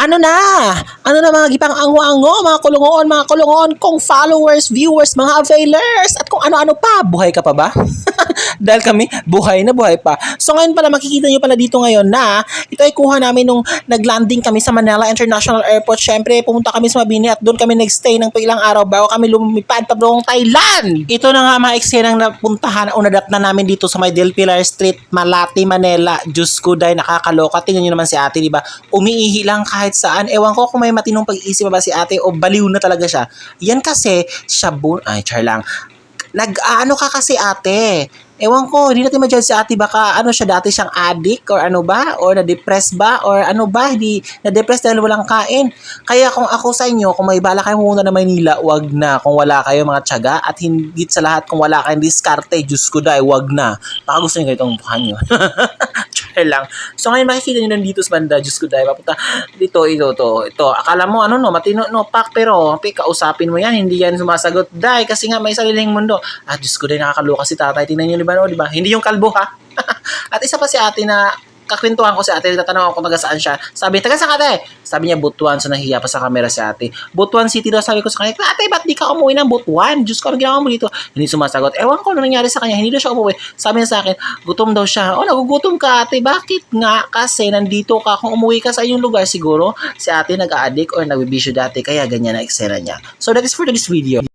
Ano na? Ano na mga gipang ango-ango, mga kulungoon, mga kulungoon kong followers, viewers, mga availers, at kung ano-ano pa. Buhay ka pa ba? Dahil kami, buhay na buhay pa. So ngayon pala, makikita nyo pala dito ngayon na ito ay kuha namin nung naglanding kami sa Manila International Airport. Siyempre, pumunta kami sa Mabini at doon kami nagstay ng ilang araw bago kami lumipad pa buong Thailand. Ito na nga mga eksenang napuntahan o nadat na namin dito sa may Del Pilar Street, Malati, Manila. Diyos ko, dahil nakakaloka. Tingnan nyo naman si ate, di ba? Umiihi lang kahit saan. Ewan ko kung may matinong pag-iisip pa ba si ate o baliw na talaga siya. Yan kasi, shabon, ay, char lang. Nag-ano ka kasi ate? Ewan ko, hindi natin ma-judge si ate baka ano siya dati siyang addict or ano ba? Or na-depress ba? Or ano ba? Hindi na-depress dahil walang kain. Kaya kung ako sa inyo, kung may bala kayong pumunta na Maynila, wag na. Kung wala kayo mga tiyaga at hindi sa lahat kung wala kayong diskarte, Diyos ko dahil wag na. Baka gusto niyo itong mukha niyo. Char lang. So ngayon makikita niyo nandito sa banda, Diyos ko dahil papunta dito, ito, to, ito. Akala mo ano no, matino no, pak pero pi, kausapin mo yan, hindi yan sumasagot. Dahil kasi nga may sariling mundo. Ah, Diyos ko dahil nakakaloka si tatay. Tingnan niyo, di ba, no, di ba? Hindi yung kalbo ha. At isa pa si ate na kakwentuhan ko si ate, tatanong ako taga saan siya. Sabi, taga saan ate? Sabi niya, Butuan. So, nahiya pa sa camera si ate. Butuan City daw, sabi ko sa kanya, ate, ba't di ka umuwi ng Butuan? Diyos ko, ano ginawa mo dito? Hindi sumasagot. Ewan ko ano nangyari sa kanya. Hindi daw siya umuwi. Sabi niya sa akin, gutom daw siya. Oh, nagugutom ka ate. Bakit nga? Kasi nandito ka. Kung umuwi ka sa inyong lugar, siguro si ate nag-addict or nagbibisyo dati. Kaya ganyan na eksena niya. So, that is for this video.